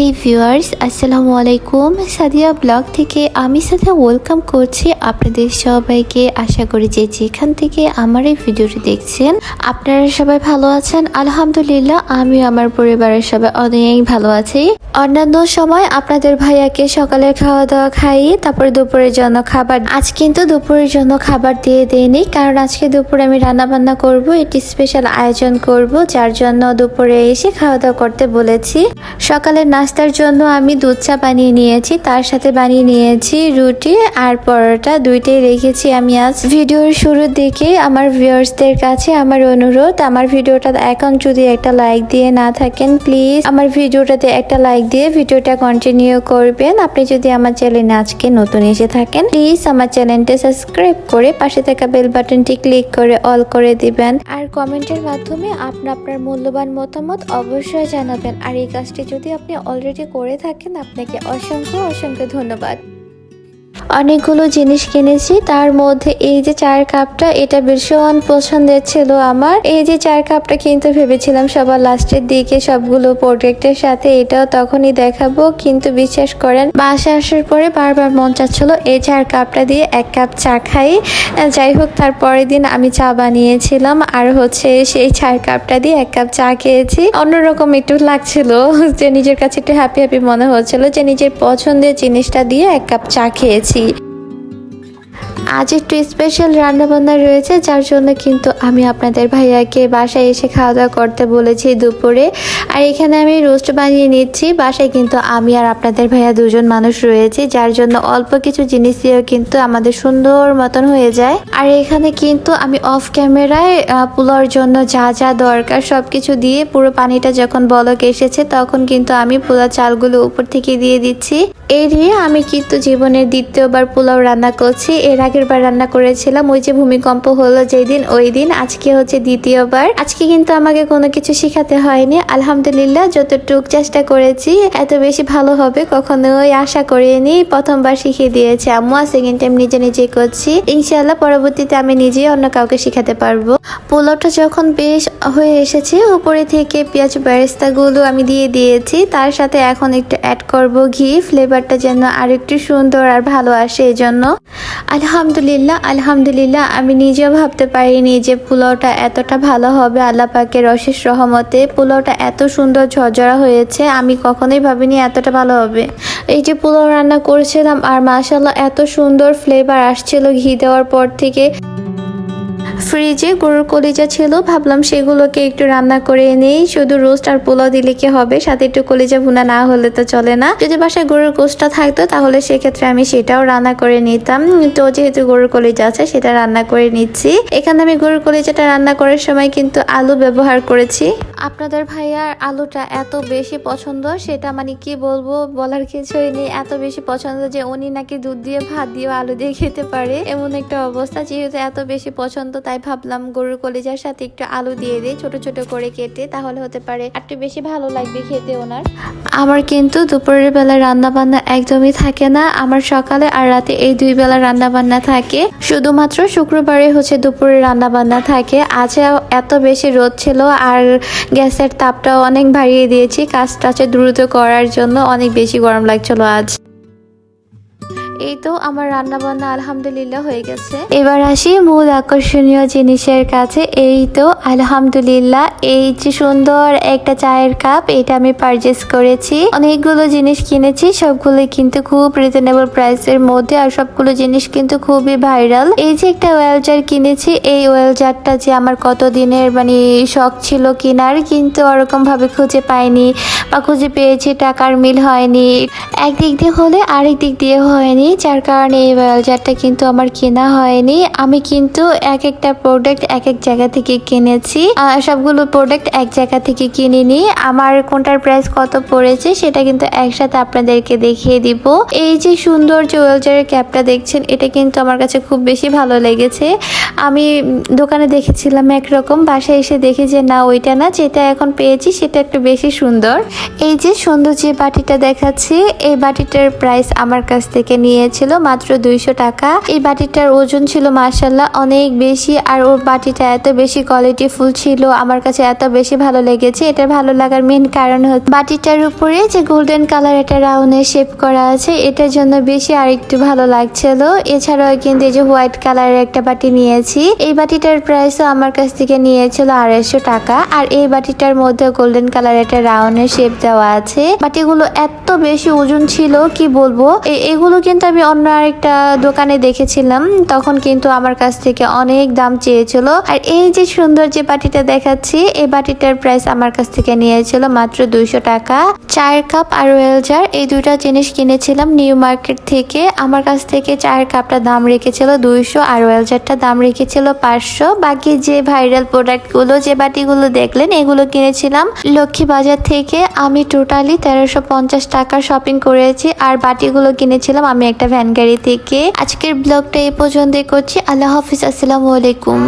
হে viewers আসসালামু আলাইকুম Sadia blog থেকে আমি সাথে ওয়েলকাম করছি আপনাদের সবাইকে। আশা করি যে যেখান থেকে আমার এই ভিডিওটি দেখছেন, আপনারা সবাই ভালো আছেন। আলহামদুলিল্লাহ আমি আমার পরিবারের সবাই অনেক ভালো আছি। অন্যান্য সময় আপনাদের ভাইয়াকে সকালের খাওয়া দাওয়া খাইয়ে, তারপরে দুপুরের জন্য খাবার আজ কিন্তু দুপুরের জন্য খাবার দিয়ে দেয়নি কারণ আজকে দুপুরে আমি রান্না বান্না করব এটি স্পেশাল আয়োজন করব, যার জন্য দুপুরে এসে খাওয়া দাওয়া করতে বলেছি। সকালে সকালের নাস্তার জন্য আমি দুধ চা বানিয়ে নিয়েছি, তার সাথে বানিয়ে নিয়েছি রুটি আর পরোটা। দুইটাই রেখেছি আমি আজ। ভিডিওর শুরুর দিকে আমার ভিউয়ার্সদের কাছে আমার অনুরোধ, আমার ভিডিওটা এখন যদি একটা লাইক দিয়ে না থাকেন, প্লিজ আমার ভিডিওটাতে একটা লাইক দিয়ে ভিডিওটা কন্টিনিউ করবেন। আপনি যদি আমার চ্যানেলে আজকে নতুন এসে থাকেন, প্লিজ আমার চ্যানেলটা সাবস্ক্রাইব করে পাশে থাকা বেল বাটনটি ক্লিক করে অল করে দিবেন। আর কমেন্টের মাধ্যমে আপনি আপনার মূল্যবান মতামত অবশ্যই জানাবেন। আর এই কাজটি যদি আপনি অলরেডি করে থাকেন আপনাকে অসংখ্য অসংখ্য ধন্যবাদ। অনেকগুলো জিনিস কিনেছি। তার মধ্যে এই যে চার কাপটা, এটা ভীষণ পছন্দের ছিল আমার। এই যে চার কাপটা কিন্তু ভেবেছিলাম সবার লাস্টের দিকে সবগুলো প্রোডাক্টের সাথে, এটাও তখনই দেখাবো। কিন্তু বিশ্বাস করেন বাসা আসার পরে বারবার মন চাচ্ছিল এই চার কাপটা দিয়ে এক কাপ চা খাই। যাই হোক, তার পরের দিন আমি চা বানিয়েছিলাম আর হচ্ছে সেই চার কাপটা দিয়ে এক কাপ চা খেয়েছি। অন্যরকম একটু লাগছিল যে নিজের কাছে একটু হ্যাপি হ্যাপি মনে হচ্ছিল যে নিজের পছন্দের জিনিসটা দিয়ে এক কাপ চা খেয়েছি। আজ একটু স্পেশাল রান্নাবান্না রয়েছে, যার জন্য কিন্তু আমি আপনাদের ভাইয়াকে বাসায় এসে খাওয়া দাওয়া করতে বলেছি দুপুরে। আর এখানে আমি রোস্ট বানিয়ে নিচ্ছি, বাসায় কিন্তু আমি আর আপনাদের ভাইয়া দুজন মানুষ রয়েছে, যার জন্য অল্প কিছু জিনিস দিয়েও কিন্তু আমাদের সুন্দর মতন হয়ে যায়। আর এখানে কিন্তু আমি অফ ক্যামেরায় পোলাওর জন্য যা যা দরকার সব কিছু দিয়ে পুরো পানিটা যখন বলক এসেছে, তখন কিন্তু আমি পোলাও চালগুলো উপর থেকে দিয়ে দিচ্ছি। এই দিয়ে আমি কিন্তু জীবনের দ্বিতীয়বার পোলাও রান্না করছি। এর আগের বার রান্না করেছিলাম। ওই যে ভূমিকম্প হলো যেই দিন ওই দিন। আজকে হচ্ছে দ্বিতীয়বার। আজকে কিন্তু আমাকে কোনো কিছু শেখাতে হয়নি। আলহামদুলিল্লাহ, যতটুক চেষ্টা করেছি, এত বেশি ভালো হবে কখনোই আশা করিনি। প্রথমবার শিখিয়ে দিয়েছে আম্মু সেকেন্ড টাইম নিজে নিজে করছি। ইনশাআল্লাহ, পরবর্তীতে আমি নিজেই অন্য কাউকে শেখাতে পারব। পোলাওটা যখন বেশ হয়ে এসেছে, উপরে থেকে পেঁয়াজ বেরেস্তাগুলো আমি দিয়ে দিয়েছি। তার সাথে এখন একটু অ্যাড করব ঘি ফ্লেভারটা যেন আর একটু সুন্দর আর ভালো আসে এই জন্য আলহামদুলিল্লাহ আলহামদুলিল্লাহ, আমি নিজেও ভাবতে পারিনি যে পোলাওটা এতটা ভালো হবে। আল্লাহ পাকের অশেষ রহমতে পোলাওটা এত সুন্দর ঝরঝরা হয়েছে, আমি কখনোই ভাবিনি এতটা ভালো হবে। এই যে পোলাও রান্না করেছিলাম আর মাশাল্লাহ এত সুন্দর ফ্লেভার আসছিল ঘি দেওয়ার পর থেকে। ফ্রিজে গরুর কলিজা ছিল, ভাবলাম সেগুলোকে একটু রান্না করে নেই শুধু রোস্ট আর পোলাও দিলে কি হবে? সাথে একটু কলিজা ভুনা না হলে তো চলে না। যদি বাসায় গরুর গোষ্ঠটা থাকতো, তাহলে সেক্ষেত্রে আমি সেটাও রান্না করে নিতাম। তো যেহেতু গরুর কলিজা আছে, সেটা রান্না করে নিচ্ছি। এখানে আমি গরুর কলিজাটা রান্না করার সময় কিন্তু আলু ব্যবহার করেছি। আপনাদের ভাইয়ার আলুটা এত বেশি পছন্দ, সেটা মানে কি বলব? বলার কিছুই নেই। এত বেশি পছন্দ যে উনি নাকি দুধ দিয়ে, ভাত দিয়ে আলু দিয়ে খেতে পারে। এমন একটা অবস্থা, যেহেতু এত বেশি পছন্দ তাই ভাবলাম গরুর কলিজার সাথে একটু আলু দিয়ে দিই, ছোট ছোট করে কেটে, তাহলে হতে পারে একটু বেশি ভালো লাগবে খেতে ওনার। আমার কিন্তু দুপুরের বেলা রান্না বান্না একদমই থাকে না। আমার সকালে আর রাতে এই দুই বেলা রান্না বান্না থাকে। শুধুমাত্র শুক্রবারে হচ্ছে দুপুরে রান্না বান্না থাকে। আজ এত বেশি রোদ ছিল আর গ্যাসের তাপটাও অনেক বাড়িয়ে দিয়েছি। কাজটা হচ্ছে দ্রুত করার জন্য অনেক বেশি গরম লাগছিল আজ। এই তো আমার রান্না বান্না আলহামদুলিল্লাহ হয়ে গেছে। এবার আসি মূল আকর্ষণীয় জিনিসের কাছে। এই তো আলহামদুলিল্লাহ, এই যে সুন্দর একটা চায়ের কাপ, এটা আমি পারচেস করেছি। অনেকগুলো জিনিস কিনেছি, সবগুলো কিন্তু খুব রিজনেবল প্রাইসের মধ্যে, আর সবগুলো জিনিস কিন্তু খুবই ভাইরাল এই যে একটা ওয়েল জার কিনেছি, এই ওয়েল জারটা যে আমার কত দিনের মানে শখ ছিল কেনার, কিন্তু ওরকম ভাবে খুঁজে পাইনি, বা খুঁজে পেয়েছি, টাকার মিল হয়নি। একদিক দিয়ে হলে আরেক দিক দিয়ে হয়নি। যার কারণে এই ওয়েলজারটা কিন্তু আমার কেনা হয়নি। আমি কিন্তু এক একটা প্রোডাক্ট এক এক জায়গা থেকে কিনেছি। সবগুলো প্রোডাক্ট এক জায়গা থেকে কিনিনি। আমার কোনটার প্রাইস কত পড়েছে সেটা কিন্তু একসাথে আপনাদেরকে দেখিয়ে দিব। এই যে সুন্দর যে ওয়েলজারের ক্যাপটা দেখছেন, এটা কিন্তু আমার কাছে খুব বেশি ভালো লেগেছে। আমি দোকানে দেখেছিলাম একরকম, বাসায় এসে দেখি যে না, ওইটা না, যেটা এখন পেয়েছি সেটা একটু বেশি সুন্দর। এই যে সুন্দর যে বাটিটা দেখাচ্ছি, এই বাটিটার প্রাইস আমার কাছ থেকে নিয়েছিল মাত্র দুইশো টাকা। এই বাটিটার ওজন ছিল মার্শাল্লাহ অনেক বেশি আর ওর বাটিটা এত বেশি কোয়ালিটি ফুল ছিল, আমার কাছে এত বেশি ভালো লেগেছে। এটার ভালো লাগার মেন কারণ হচ্ছে বাটিটার উপরে যে গোল্ডেন কালার একটা রাউন্ডের শেপ করা আছে, এটার জন্য বেশি আর একটু ভালো লাগছিল। এছাড়াও কিন্তু এই যে হোয়াইট কালারের একটা বাটি নিয়েছি। এই বাটিটার প্রাইসও আমার কাছ থেকে নিয়েছিল আড়াইশো টাকা আর এই বাটিটার মধ্যে গোল্ডেন কালার একটা রাউন্ডের শেপ দেওয়া আছে। বাটিগুলো এত বেশি ওজন ছিল, কি বলব? এগুলো কিন্তু আমি অন্য আরেকটা দোকানে দেখেছিলাম, তখন কিন্তু আমার কাছ থেকে অনেক দাম চেয়েছিল। আর এই যে সুন্দর যে বাটিটা দেখাচ্ছি, এই বাটিটার প্রাইস আমার কাছ থেকে নিয়েছিল মাত্র দুইশো টাকা। চায়ের কাপ আর রয়েল জার এই দুইটা জিনিস কিনেছিলাম নিউ মার্কেট থেকে। আমার কাছ থেকে চায়ের কাপটা দাম রেখেছিল দুইশো আর রয়েল জারটা দাম রেখেছিল পাঁচশো। বাকি যে ভাইরাল প্রোডাক্টগুলো যে বাটিগুলো দেখলেন, এগুলো কিনেছিলাম। লক্ষ্মী বাজার থেকে আমি টোটালি তেরোশো পঞ্চাশ টাকা শপিং করেছি। আর বাটিগুলো কিনেছিলাম আমি একটা ভ্যান গাড়ি থেকে। আজকের ব্লগটা এই পর্যন্তই করছি। আল্লাহ হাফিজ আসসালামু আলাইকুম।